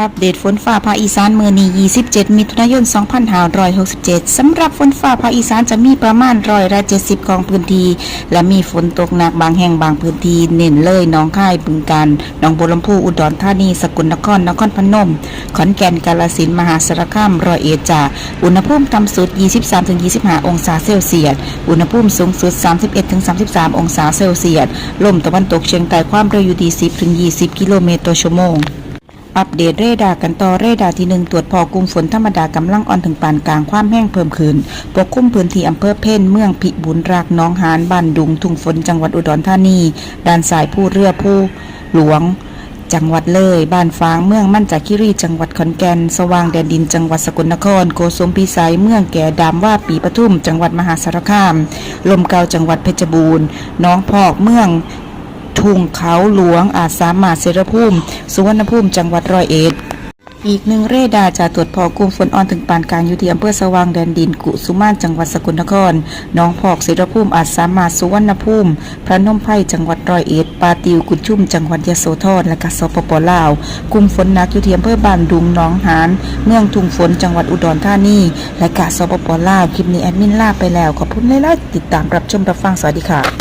อัปเดตฝนฟ้าภาคอีสานมือนี้ 27 มิถุนายน 2567 สำหรับฝนฟ้าภาคอีสานจะมีประมาณร้อยละ70 ของพื้นที่ และมีฝนตกหนักบางแห่งบางพื้นที่ เน้นเลยน้องค่ายบึงกาฬหนองบัวลำพูอุดรธานี สกลนคร นครพนม ขอนแก่น กาฬสินธุ์มหาสารคาม ร้อยเอ็ดจ้าอุณหภูมิต่ำสุด 23-25 องศาเซลเซียส อุณหภูมิสูงสุด 31-33 องศาเซลเซียส ลมตะวันตกเฉียงใต้ความเร็วอยู่ที่10-20 กิโลเมตรต่อชั่วโมง อัปเดตเรดาร์กันต่อเรดาร์ที่หนึ่งตรวจพอกลุ่มฝนธรรมดากำลังอ่อนถึงปานกลางความแห้งเพิ่มขึ้นปกคลุมพื้นที่อำเภอเพ่นเมืองพิบูลรักน้องหานบ้านดุง ทุ่งฝนจังหวัดอุดรธานีด้านสายผู้เรือผู้หลวง จังหวัดเลย บ้านฟางเมืองมั่นจากคิรีจังหวัดขอนแก่นสว่างแดนดินจังหวัดสกลนคร โกสมพิสัยเมืองแก่ดำว่าปีปทุม จังหวัดมหาสารคาม ลมเกาจังหวัดเพชรบูรณ์น้องพอกเมือง ทุ่งเขาหลวงอาสามาเสรภูมิ สุวรรณภูมิจังหวัดร้อยเอ็ดอีกหนึ่งเรดาจะตรวจพอกลุ่มฝนอ่อนถึงปานกลางอยู่ที่อำเภอสว่างแดนดินกุสุมานจังหวัดสกลนครน้องพอกเสรภูมิอาจสามารถสุวรรณภูมิ พระนมไพรจังหวัดร้อยเอ็ดปาติวกุดชุ่มจังหวัดยโสธรและกสปปลาวกลุ่มฝนหนักอยู่ที่อำเภอบ้านดุงหนองหานเมืองทุ่งฝนจังหวัดอุดรธานีและกสปปลาวคลิปนี้แอดมินลาไปแล้วขอบคุณหลายๆติดตามรับชมรับฟังสวัสดีค่ะ